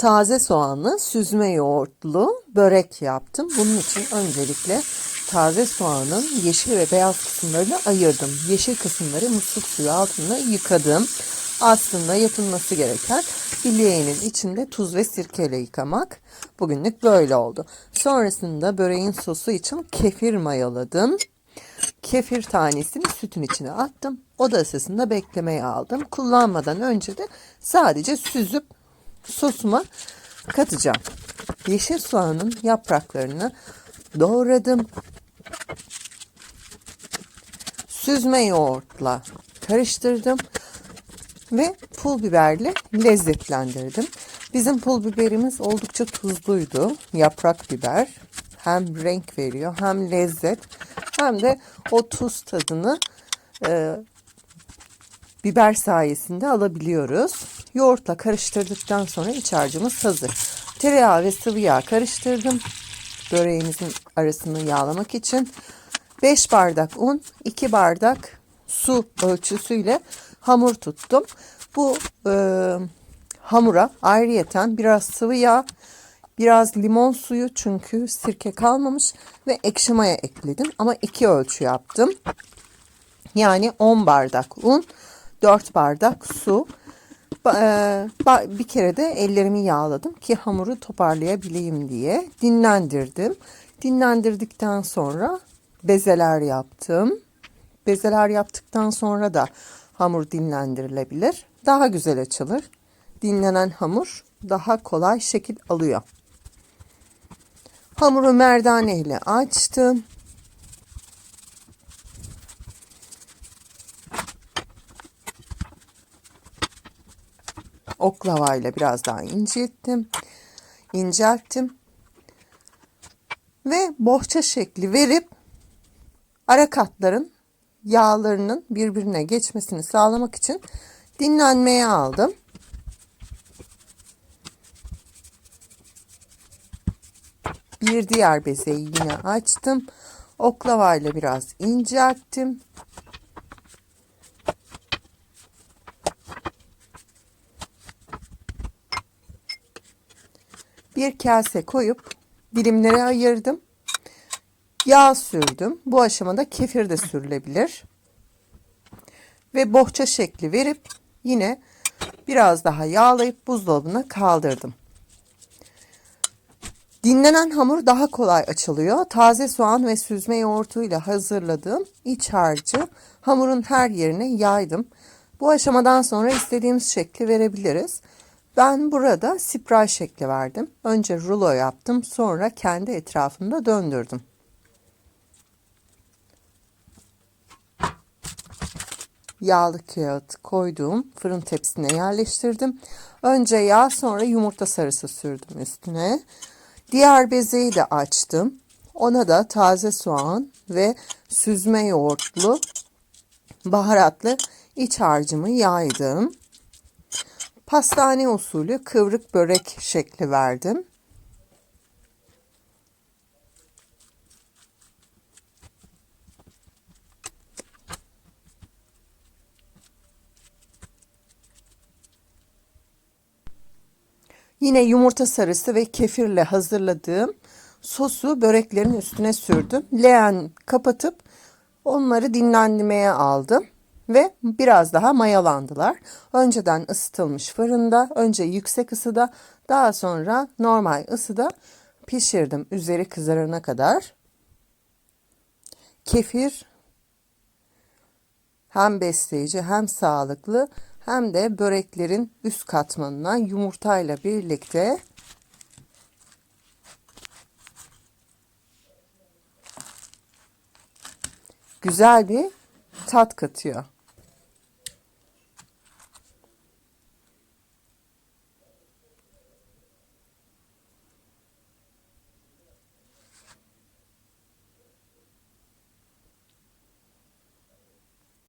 taze soğanlı süzme yoğurtlu börek yaptım. Bunun için öncelikle taze soğanın yeşil ve beyaz kısımlarını ayırdım. Yeşil kısımları musluk suyu altında yıkadım. Aslında yapılması gereken bileğinin içinde tuz ve sirkeyle yıkamak. Bugünlük böyle oldu. Sonrasında böreğin sosu için kefir mayaladım. Kefir tanesini sütün içine attım. Oda ısısında beklemeye aldım. Kullanmadan önce de sadece süzüp sosuma katacağım. Yeşil soğanın yapraklarını doğradım. Süzme yoğurtla karıştırdım ve pul biberle lezzetlendirdim. Bizim pul biberimiz oldukça tuzluydu. Yaprak biber hem renk veriyor hem lezzet hem de o tuz tadını e, biber sayesinde alabiliyoruz. Yoğurtla karıştırdıktan sonra iç harcımız hazır. Tereyağı ve sıvı yağ karıştırdım. Böreğimizin arasını yağlamak için. 5 bardak un, 2 bardak su ölçüsüyle hamur tuttum. Bu e, hamura ayrıyeten biraz sıvı yağ, biraz limon suyu çünkü sirke kalmamış ve ekşi maya ekledim ama iki ölçü yaptım. Yani 10 bardak un, 4 bardak su. Bir kere de ellerimi yağladım ki hamuru toparlayabileyim diye dinlendirdim. Dinlendirdikten sonra bezeler yaptım. Bezeler yaptıktan sonra da hamur dinlendirilebilir. Daha güzel açılır. Dinlenen hamur daha kolay şekil alıyor. Hamuru merdane ile açtım. Oklavayla biraz daha incelttim. İncelttim. Ve bohça şekli verip ara katların yağlarının birbirine geçmesini sağlamak için dinlenmeye aldım. Bir diğer bezeyi yine açtım. Oklavayla biraz incelttim. Bir kase koyup dilimlere ayırdım. Yağ sürdüm. Bu aşamada kefir de sürülebilir. Ve bohça şekli verip yine biraz daha yağlayıp buzdolabına kaldırdım. Dinlenen hamur daha kolay açılıyor. Taze soğan ve süzme yoğurtuyla hazırladığım iç harcı hamurun her yerine yaydım. Bu aşamadan sonra istediğimiz şekli verebiliriz. Ben burada spiral şekli verdim. Önce rulo yaptım, sonra kendi etrafında döndürdüm. Yağlı kağıt koyduğum fırın tepsisine yerleştirdim. Önce yağ sonra yumurta sarısı sürdüm üstüne. Diğer bezeyi de açtım. Ona da taze soğan ve süzme yoğurtlu baharatlı iç harcımı yaydım. Pastane usulü kıvrık börek şekli verdim. Yine yumurta sarısı ve kefirle hazırladığım sosu böreklerin üstüne sürdüm. Leğen kapatıp onları dinlenmeye aldım ve biraz daha mayalandılar. Önceden ısıtılmış fırında, önce yüksek ısıda, daha sonra normal ısıda pişirdim üzeri kızarana kadar. Kefir hem besleyici hem sağlıklı hem de böreklerin üst katmanına yumurtayla birlikte güzel bir tat katıyor.